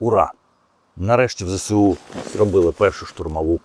Ура! Нарешті в ЗСУ зробили першу штурмову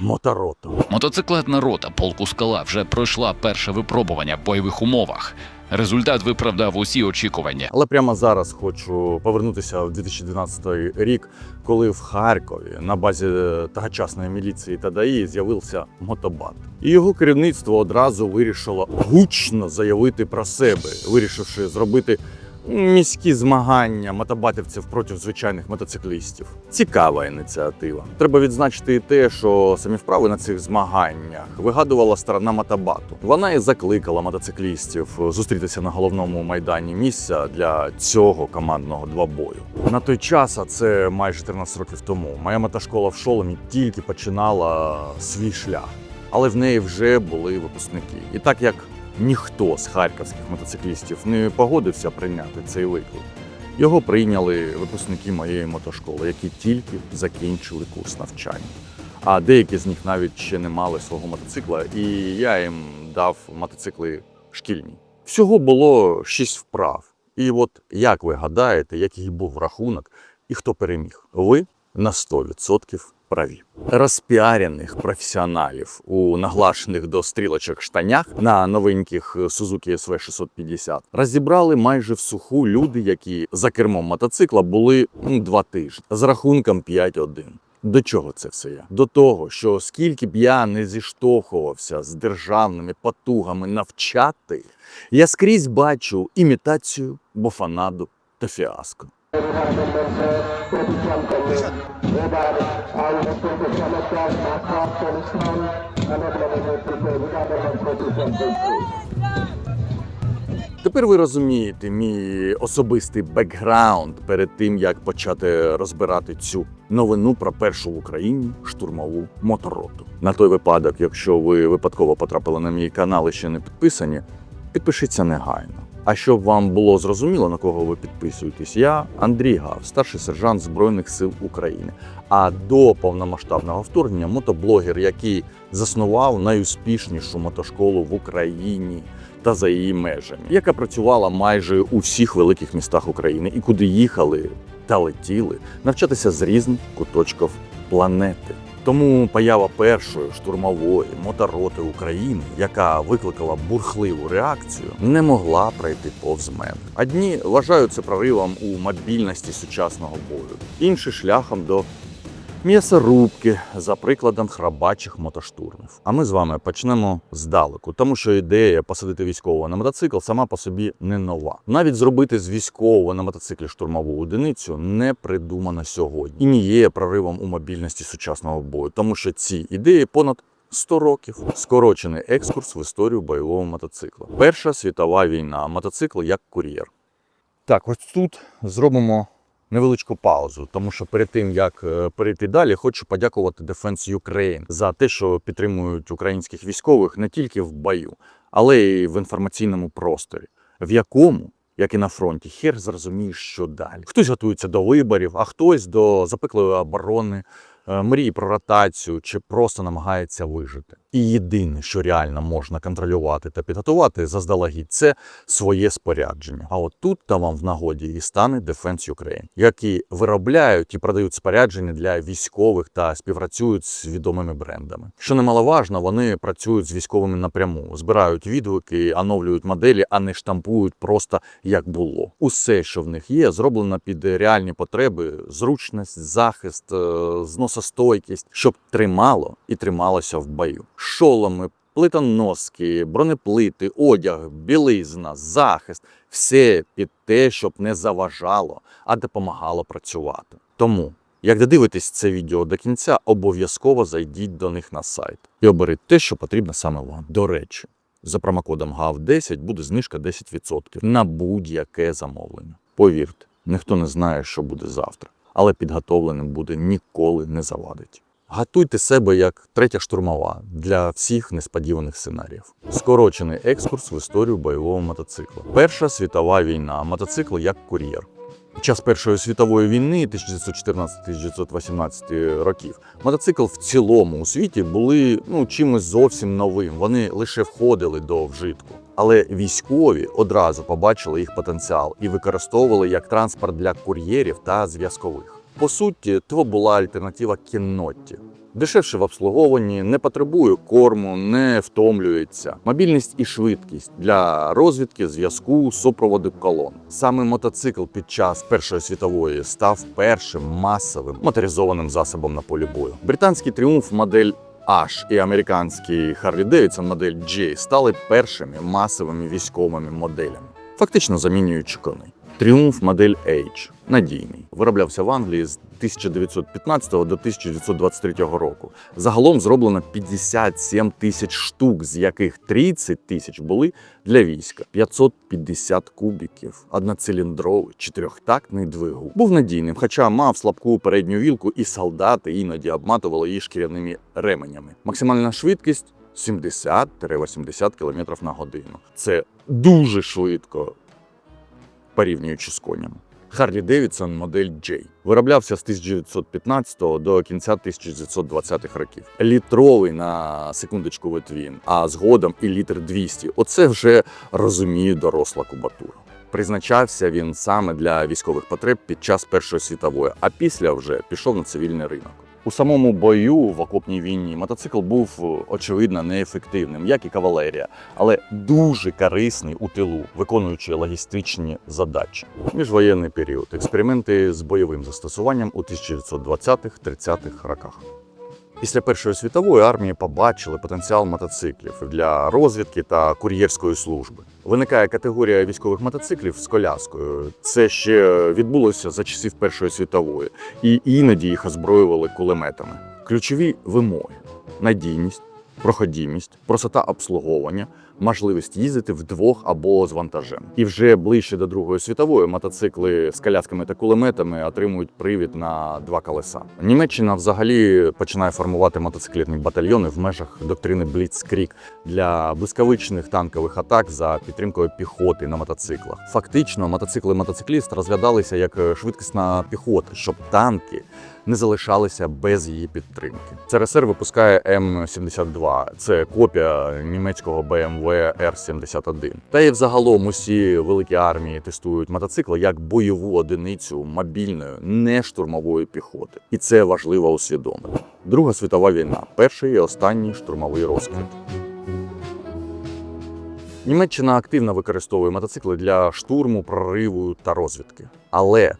мотороту. Мотоциклетна рота полку скала вже пройшла перше випробування в бойових умовах. Результат виправдав усі очікування. Але прямо зараз хочу повернутися в 2012 рік, коли в Харкові на базі тогочасної міліції та ДАІ з'явився мотобат. І його керівництво одразу вирішило гучно заявити про себе, вирішивши зробити міські змагання мотобатівців проти звичайних мотоциклістів. Цікава ініціатива. Треба відзначити і те, що самі вправи на цих змаганнях вигадувала сторона мотобату. Вона і закликала мотоциклістів зустрітися на головному майдані місця для цього командного двобою. На той час, а це майже 13 років тому, моя мотошкола в Шоломі тільки починала свій шлях, але в неї вже були випускники. І так як ніхто з харківських мотоциклістів не погодився прийняти цей виклик. Його прийняли випускники моєї мотошколи, які тільки закінчили курс навчання. А деякі з них навіть ще не мали свого мотоцикла, і я їм дав мотоцикли шкільні. Всього було шість вправ. І от як ви гадаєте, який був рахунок і хто переміг? Ви на 100% праві. Розпіарених професіоналів у наглашених до стрілочок штанях на новеньких Suzuki SV 650 розібрали майже в суху люди, які за кермом мотоцикла були два тижні з рахунком 5-1. До чого це все я? До того, що скільки б я не зіштовхувався з державними потугами навчати, я скрізь бачу імітацію, бофанаду та фіаско. Тепер ви розумієте мій особистий бекграунд перед тим, як почати розбирати цю новину про першу в Україні штурмову мотороту. На той випадок, якщо ви випадково потрапили на мій канал і ще не підписані, підпишіться негайно. А щоб вам було зрозуміло, на кого ви підписуєтесь, я Андрій Гав, старший сержант Збройних сил України. А до повномасштабного вторгнення мотоблогер, який заснував найуспішнішу мотошколу в Україні та за її межами, яка працювала майже у всіх великих містах України і куди їхали та летіли навчатися з різних куточків планети. Тому поява першої штурмової мотороти України, яка викликала бурхливу реакцію, не могла пройти повз мене. Одні вважають це проривом у мобільності сучасного бою, інші шляхом до м'ясорубки за прикладом храбачих мотоштурмів. А ми з вами почнемо здалеку, тому що ідея посадити військового на мотоцикл сама по собі не нова. Навіть зробити з військового на мотоциклі штурмову одиницю не придумано сьогодні і не є проривом у мобільності сучасного бою, тому що ці ідеї понад 100 років. Скорочений екскурс в історію бойового мотоцикла. Перша світова війна. Мотоцикл як кур'єр. Так, ось тут зробимо невеличку паузу, тому що перед тим як е, перейти далі, хочу подякувати Defense Ukraine за те, що підтримують українських військових не тільки в бою, але й в інформаційному просторі, в якому. Як і на фронті, хер зрозумієш, що далі. Хтось готується до виборів, а хтось до запеклої оборони, е, мріє про ротацію чи просто намагається вижити. І єдине, що реально можна контролювати та підготувати заздалегідь, це своє спорядження. А от тут та вам в нагоді і стане Defense Ukraine, які виробляють і продають спорядження для військових та співпрацюють з відомими брендами. Що немаловажно, вони працюють з військовими напряму, збирають відгуки, оновлюють моделі, а не штампують просто як було. Усе, що в них є, зроблено під реальні потреби: зручність, захист, е, зносостойкість, щоб тримало і трималося в бою. Шоломи, плитоноски, бронеплити, одяг, білизна, захист все під те, щоб не заважало, а допомагало працювати. Тому, як додивитесь це відео до кінця, обов'язково зайдіть до них на сайт і оберіть те, що потрібно саме вам. До речі, за промокодом GAV10 буде знижка 10% на будь-яке замовлення. Повірте, ніхто не знає, що буде завтра, але підготовленим буде ніколи не завадить. Готуйте себе як третя штурмова для всіх несподіваних сценаріїв. Скорочений екскурс в історію бойового мотоцикла. Перша світова війна. Мотоцикл як кур'єр. Час Першої світової війни 1914-1918 років мотоцикл в цілому у світі були ну чимось зовсім новим. Вони лише входили до вжитку. Але військові одразу побачили їх потенціал і використовували як транспорт для кур'єрів та зв'язкових. По суті, то була альтернатива кіннотті. Дешевше в обслуговуванні, не потребує корму, не втомлюється. Мобільність і швидкість для розвідки, зв'язку, супроводу колон. Саме мотоцикл під час Першої світової став першим масовим моторизованим засобом на полі бою. Британський тріумф модель H і американський Harley Davidson модель J стали першими масовими військовими моделями, фактично замінюючи коней. Тріумф модель H надійний. Вироблявся в Англії з 1915 до 1923 року. Загалом зроблено 57 тисяч штук, з яких 30 тисяч були для війська. 550 кубіків, одноциліндровий, чотирьохтактний двигун. Був надійним, хоча мав слабку передню вілку, і солдати іноді обматували її шкіряними ременями. Максимальна швидкість 70-80 км на годину. Це дуже швидко порівнюючи з конями. Харлі Девідсон модель J. Вироблявся з 1915 до кінця 1920-х років. Літровий на секундочку витвін, а згодом і літр 200. Оце вже розуміє доросла кубатура. Призначався він саме для військових потреб під час Першої світової, а після вже пішов на цивільний ринок. У самому бою в окопній війні мотоцикл був очевидно неефективним, як і кавалерія, але дуже корисний у тилу, виконуючи логістичні задачі. Міжвоєнний період експерименти з бойовим застосуванням у 1920-30-х роках. Після Першої світової армії побачили потенціал мотоциклів для розвідки та кур'єрської служби. Виникає категорія військових мотоциклів з коляскою. Це ще відбулося за часів Першої світової, і іноді їх озброювали кулеметами. Ключові вимоги: надійність, проходімість, простота обслуговування, можливість їздити вдвох або з вантажем. І вже ближче до Другої світової мотоцикли з колясками та кулеметами отримують привід на два колеса. Німеччина взагалі починає формувати мотоциклетні батальйони в межах доктрини Blitzkrieg для блискавичних танкових атак за підтримкою піхоти на мотоциклах. Фактично, мотоцикли мотоцикліст розглядалися як швидкісна піхота, щоб танки не залишалися без її підтримки. ЦРСР випускає М72. Це копія німецького BMW R71. Та й взагалом усі великі армії тестують мотоцикли як бойову одиницю мобільної, не штурмової піхоти. І це важливо усвідомити. Друга світова війна перший і останній штурмовий розквіт. Німеччина активно використовує мотоцикли для штурму, прориву та розвідки. Але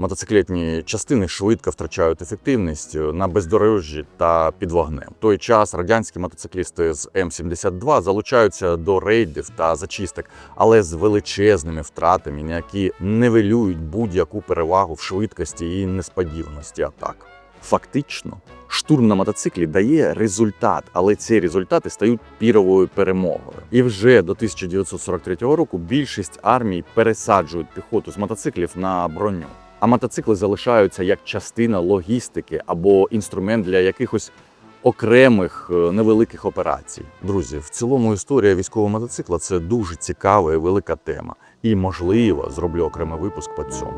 мотоциклетні частини швидко втрачають ефективність на бездорожжі та під вогнем. В той час радянські мотоциклісти з М72 залучаються до рейдів та зачисток, але з величезними втратами, які нивелюють будь-яку перевагу в швидкості і несподіваності атак. Фактично, штурм на мотоциклі дає результат, але ці результати стають піровою перемогою. І вже до 1943 року більшість армій пересаджують піхоту з мотоциклів на броню. А мотоцикли залишаються як частина логістики або інструмент для якихось окремих е, невеликих операцій. Друзі, в цілому історія військового мотоцикла це дуже цікава і велика тема. І можливо зроблю окремий випуск по цьому.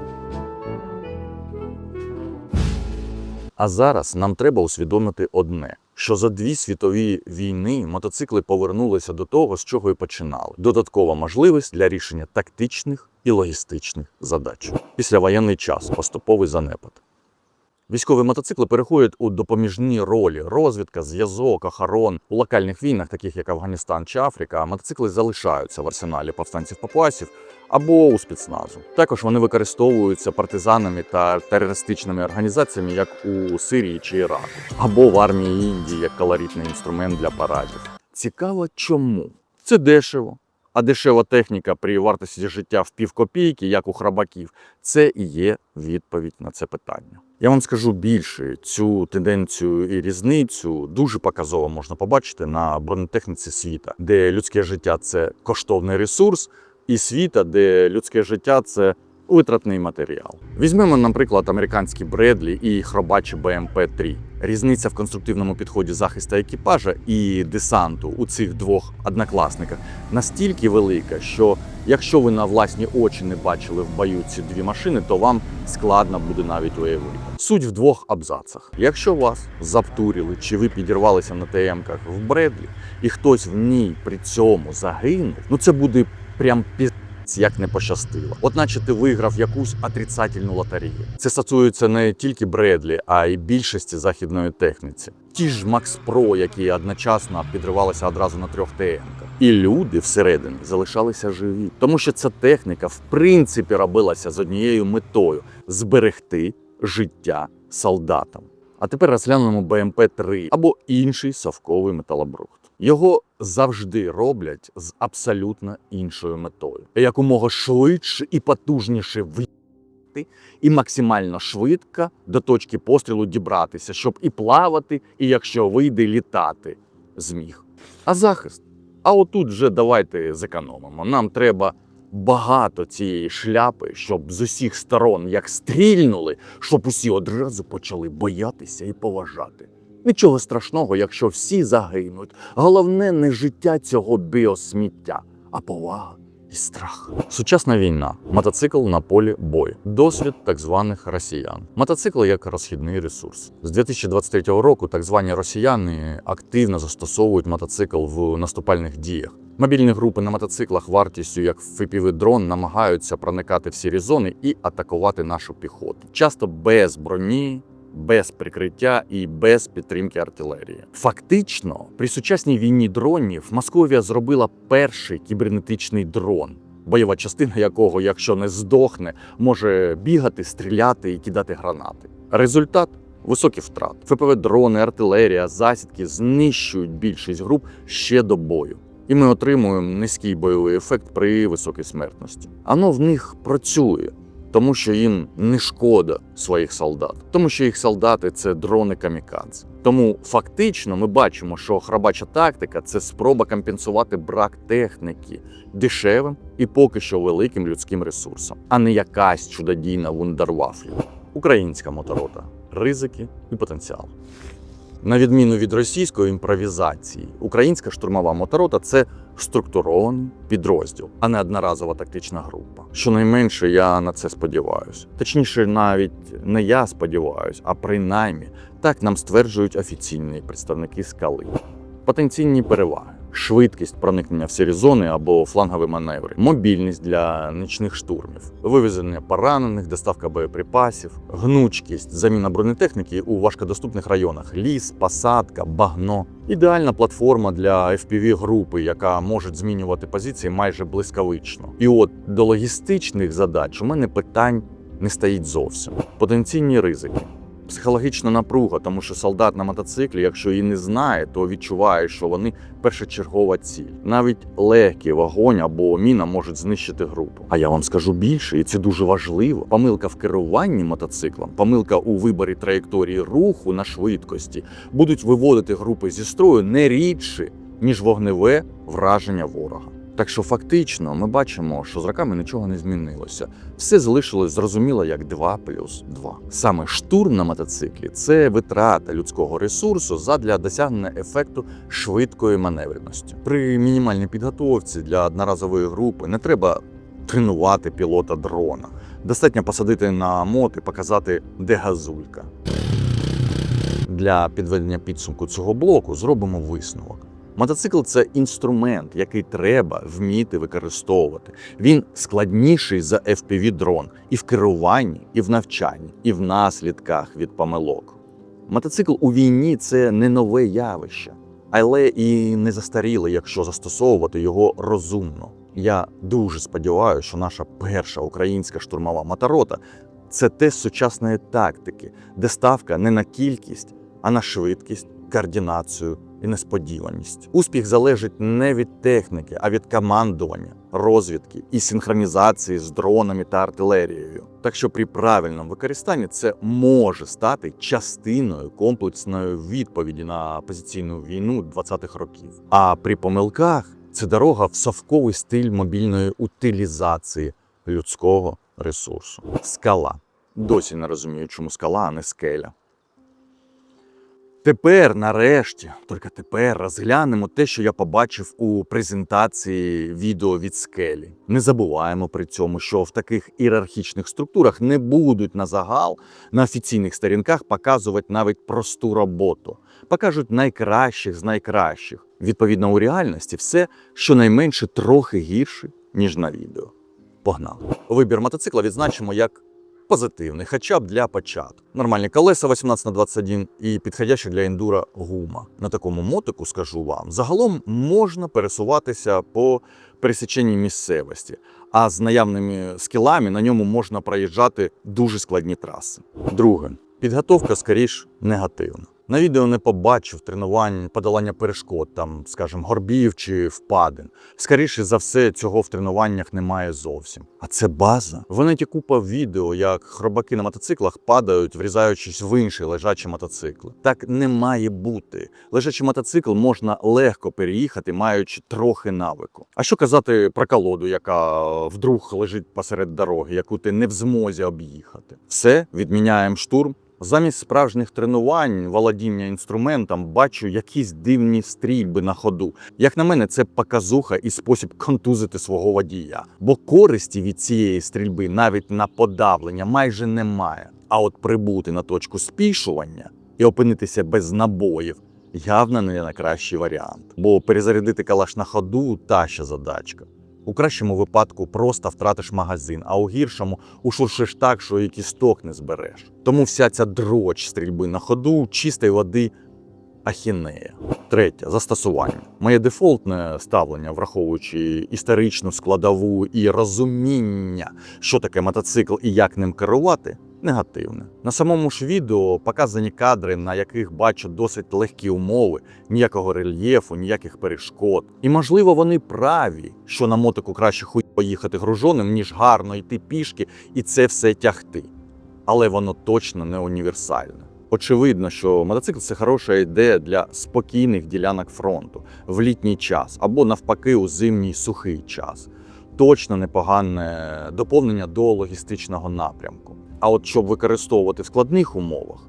А зараз нам треба усвідомити одне: що за дві світові війни мотоцикли повернулися до того, з чого і починали. Додаткова можливість для рішення тактичних і логістичних задач. Післявоєнний час поступовий занепад. Військові мотоцикли переходять у допоміжні ролі: розвідка, зв'язок, охорон. У локальних війнах, таких як Афганістан чи Африка, мотоцикли залишаються в арсеналі повстанців папуасів або у спецназу. Також вони використовуються партизанами та терористичними організаціями, як у Сирії чи Іраку, або в армії Індії як колоритний інструмент для парадів. Цікаво, чому це дешево. А дешева техніка при вартості життя в півкопійки, як у храбаків, це і є відповідь на це питання. Я вам скажу більше, цю тенденцію і різницю дуже показово можна побачити на бронетехніці світа, де людське життя це коштовний ресурс, і світа, де людське життя це витратний матеріал. Візьмемо, наприклад, американські Бредлі і хробачі БМП-3. Різниця в конструктивному підході захисту екіпажа і десанту у цих двох однокласниках настільки велика, що якщо ви на власні очі не бачили в бою ці дві машини, то вам складно буде навіть уявити. Суть в двох абзацах. Якщо вас заптурили чи ви підірвалися на ТМ-ках в Бредлі, і хтось в ній при цьому загинув, ну це буде прям піз як не пощастило. От наче ти виграв якусь отрицательну лотерею. Це стосується не тільки Бредлі, а й більшості західної техніці. Ті ж Макс Про, які одночасно підривалися одразу на трьох ТМ-ках. І люди всередині залишалися живі, тому що ця техніка в принципі робилася з однією метою зберегти життя солдатам. А тепер розглянемо БМП-3 або інший совковий металобрухт. Його завжди роблять з абсолютно іншою метою: якомога швидше і потужніше в'їхати, і максимально швидко до точки пострілу дібратися, щоб і плавати, і якщо вийде літати зміг. А захист? А отут вже давайте зекономимо. Нам треба багато цієї шляпи, щоб з усіх сторон як стрільнули, щоб усі одразу почали боятися і поважати. Нічого страшного, якщо всі загинуть. Головне не життя цього біосміття, а повага і страх. Сучасна війна, мотоцикл на полі бою, досвід так званих росіян. Мотоцикл як розхідний ресурс. З 2023 року так звані росіяни активно застосовують мотоцикл в наступальних діях. Мобільні групи на мотоциклах вартістю як fpv дрон намагаються проникати в сірі зони і атакувати нашу піхоту. Часто без броні, без прикриття і без підтримки артилерії. Фактично, при сучасній війні дронів Московія зробила перший кібернетичний дрон, бойова частина якого, якщо не здохне, може бігати, стріляти і кидати гранати. Результат високі втрати. ФПВ-дрони, артилерія, засідки знищують більшість груп ще до бою. І ми отримуємо низький бойовий ефект при високій смертності. Ано в них працює тому що їм не шкода своїх солдат, тому що їх солдати це дрони камікадзе. Тому фактично ми бачимо, що храбача тактика це спроба компенсувати брак техніки дешевим і поки що великим людським ресурсом, а не якась чудодійна вундервафля. Українська моторота, ризики і потенціал. На відміну від російської імпровізації, українська штурмова моторота це структурований підрозділ, а не одноразова тактична група. Щонайменше я на це сподіваюся. Точніше, навіть не я сподіваюся, а принаймні так нам стверджують офіційні представники скали. Потенційні переваги. Швидкість проникнення в сірі зони або флангові маневри, мобільність для нічних штурмів, вивезення поранених, доставка боєприпасів, гнучкість, заміна бронетехніки у важкодоступних районах, ліс, посадка, багно. Ідеальна платформа для fpv групи, яка може змінювати позиції майже блискавично. І от до логістичних задач у мене питань не стоїть зовсім. Потенційні ризики. Психологічна напруга, тому що солдат на мотоциклі, якщо її не знає, то відчуває, що вони першочергова ціль. Навіть легкий вогонь або міна можуть знищити групу. А я вам скажу більше, і це дуже важливо. Помилка в керуванні мотоциклом, помилка у виборі траєкторії руху на швидкості будуть виводити групи зі строю не рідше, ніж вогневе враження ворога. Так що фактично ми бачимо, що з роками нічого не змінилося. Все залишилось зрозуміло як 2 плюс 2. Саме штурм на мотоциклі це витрата людського ресурсу задля досягнення ефекту швидкої маневреності. При мінімальній підготовці для одноразової групи не треба тренувати пілота дрона. Достатньо посадити на мот і показати, де газулька. Для підведення підсумку цього блоку зробимо висновок. Мотоцикл це інструмент, який треба вміти використовувати. Він складніший за fpv дрон і в керуванні, і в навчанні, і в наслідках від помилок. Мотоцикл у війні це не нове явище, але і не застаріле, якщо застосовувати його розумно. Я дуже сподіваюся, що наша перша українська штурмова моторота це тест сучасної тактики, де ставка не на кількість, а на швидкість, координацію і несподіваність. Успіх залежить не від техніки, а від командування, розвідки і синхронізації з дронами та артилерією. Так що при правильному використанні це може стати частиною комплексної відповіді на позиційну війну 20-х років. А при помилках це дорога в совковий стиль мобільної утилізації людського ресурсу. Скала. Досі не розумію, чому скала, а не скеля. Тепер, нарешті, тільки тепер розглянемо те, що я побачив у презентації відео від скелі. Не забуваємо при цьому, що в таких ієрархічних структурах не будуть на загал на офіційних сторінках показувати навіть просту роботу, покажуть найкращих з найкращих. Відповідно, у реальності все щонайменше трохи гірше, ніж на відео. Погнали. Вибір мотоцикла відзначимо як позитивний, хоча б для початку. Нормальні колеса 18 на 21 і підходяща для ендура гума. На такому мотику, скажу вам, загалом можна пересуватися по пересіченні місцевості, а з наявними скілами на ньому можна проїжджати дуже складні траси. Друге, підготовка скоріш негативна. На відео не побачив тренувань подолання перешкод, там, скажімо, горбів чи впадин. Скоріше за все, цього в тренуваннях немає зовсім. А це база. В неті купа відео, як хробаки на мотоциклах падають, врізаючись в інші лежачі мотоцикли. Так не має бути. Лежачий мотоцикл можна легко переїхати, маючи трохи навику. А що казати про колоду, яка вдруг лежить посеред дороги, яку ти не в змозі об'їхати? Все, відміняємо штурм. Замість справжніх тренувань, володіння інструментом, бачу якісь дивні стрільби на ходу. Як на мене, це показуха і спосіб контузити свого водія. Бо користі від цієї стрільби навіть на подавлення майже немає. А от прибути на точку спішування і опинитися без набоїв явно не найкращий варіант. Бо перезарядити калаш на ходу та ще задачка. У кращому випадку просто втратиш магазин, а у гіршому ушуршиш так, що і кісток не збереш. Тому вся ця дроч стрільби на ходу чистої води ахінея. Третє застосування. Моє дефолтне ставлення, враховуючи історичну складову і розуміння, що таке мотоцикл і як ним керувати. Негативне. На самому ж відео показані кадри, на яких бачу досить легкі умови, ніякого рельєфу, ніяких перешкод. І можливо вони праві, що на мотику краще хуй поїхати гружоним, ніж гарно йти пішки і це все тягти. Але воно точно не універсальне. Очевидно, що мотоцикл це хороша ідея для спокійних ділянок фронту в літній час або навпаки у зимній сухий час. Точно непогане доповнення до логістичного напрямку. А от щоб використовувати в складних умовах,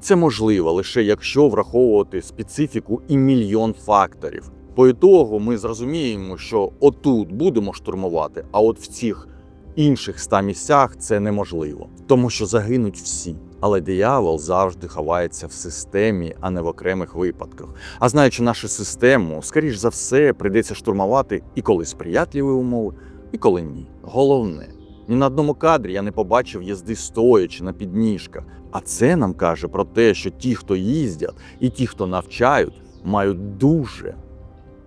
це можливо лише якщо враховувати специфіку і мільйон факторів. По ітогу ми зрозуміємо, що отут будемо штурмувати, а от в цих інших ста місцях це неможливо, тому що загинуть всі. Але диявол завжди ховається в системі, а не в окремих випадках. А знаючи нашу систему, скоріш за все прийдеться штурмувати і коли сприятливі умови, і коли ні. Головне, ні на одному кадрі я не побачив їзди стоячи на підніжках. А це нам каже про те, що ті, хто їздять, і ті, хто навчають, мають дуже,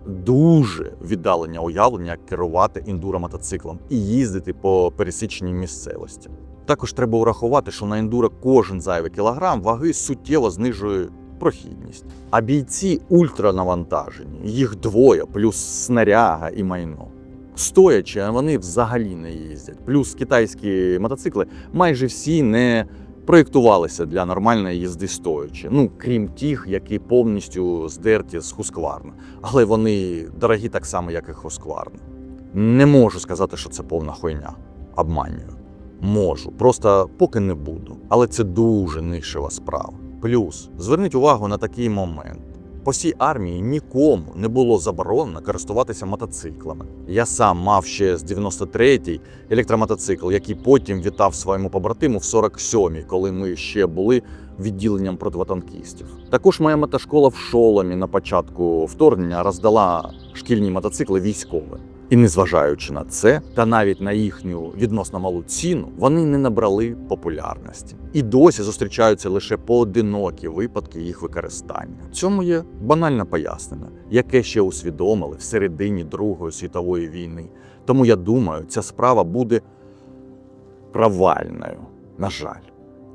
дуже віддалення уявлення, як керувати ендуро-мотоциклом і їздити по пересіченій місцевості. Також треба врахувати, що на ендуро кожен зайвий кілограм ваги суттєво знижує прохідність. А бійці ультранавантажені, їх двоє, плюс снаряга і майно. Стоячи, а вони взагалі не їздять. Плюс китайські мотоцикли майже всі не проєктувалися для нормальної їзди стоячи. Ну, крім тих, які повністю здерті з Husqvarna. Але вони дорогі так само, як і Husqvarna. Не можу сказати, що це повна хуйня. Обманюю. Можу, просто поки не буду. Але це дуже нишева справа. Плюс зверніть увагу на такий момент. По всій армії нікому не було заборонено користуватися мотоциклами. Я сам мав ще з 93-й електромотоцикл, який потім вітав своєму побратиму в 47-й, коли ми ще були відділенням противотанкістів. Також моя мотошкола в шоломі на початку вторгнення роздала шкільні мотоцикли військовим. І незважаючи на це, та навіть на їхню відносно малу ціну, вони не набрали популярності. І досі зустрічаються лише поодинокі випадки їх використання. Цьому є банальне пояснення, яке ще усвідомили в середині Другої світової війни. Тому я думаю, ця справа буде провальною, на жаль.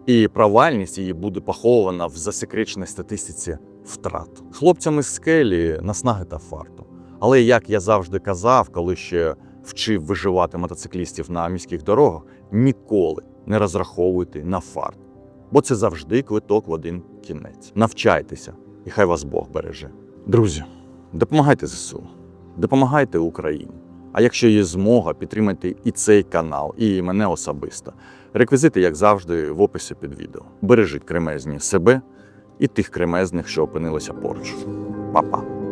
І провальність її буде похована в засекреченій статистиці втрат. Хлопцями з скелі наснаги та фарту. Але як я завжди казав, коли ще вчив виживати мотоциклістів на міських дорогах, ніколи не розраховуйте на фарт, бо це завжди квиток в один кінець. Навчайтеся, і хай вас Бог береже. Друзі, допомагайте ЗСУ, допомагайте Україні. А якщо є змога, підтримайте і цей канал, і мене особисто. Реквізити, як завжди, в описі під відео. Бережіть кремезні себе і тих кремезних, що опинилися поруч. Па-па.